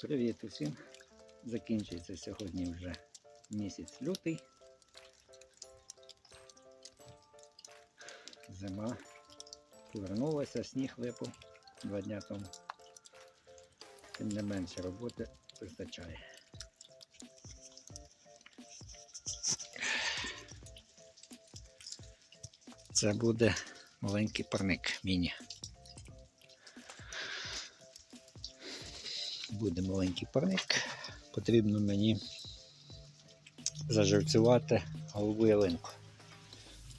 Привіт усім! Закінчується сьогодні вже місяць лютий. Зима повернулася, сніг випав два дня тому. Тим не менше роботи вистачає. Це буде маленький парник міні. Буде маленький парник. Потрібно мені заживцювати голову ялинку.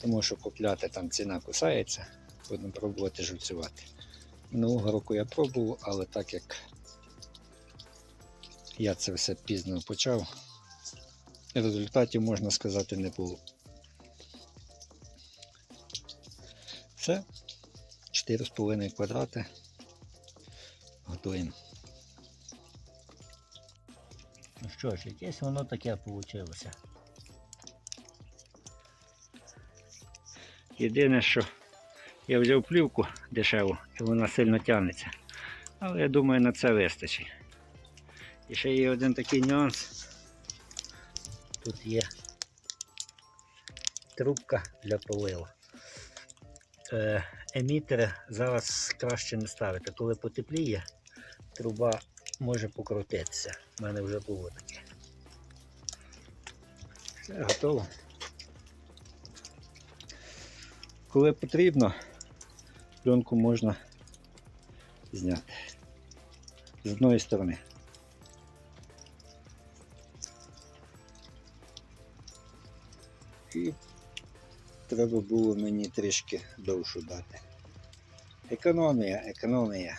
Тому що купляти там ціна кусається, будемо пробувати живцювати. Минулого року я пробував, але так як я це все пізно почав, результатів, можна сказати, не було. Все, 4,5 квадрати. Готуємо. Що ж, якесь воно таке вийшло. Єдине, що я взяв плівку дешеву і вона сильно тягнеться. Але я думаю, на це вистачить. І ще є один такий нюанс. Тут є трубка для поливу. Е, емітери зараз краще не ставити. Коли потепліє, труба може покрутитися. У мене вже було таке. Все, готово. Коли потрібно, пленку можна зняти з одної сторони. І треба було мені трішки довшу дати. Економія, економія.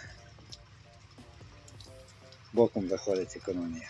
Боком виходить економія.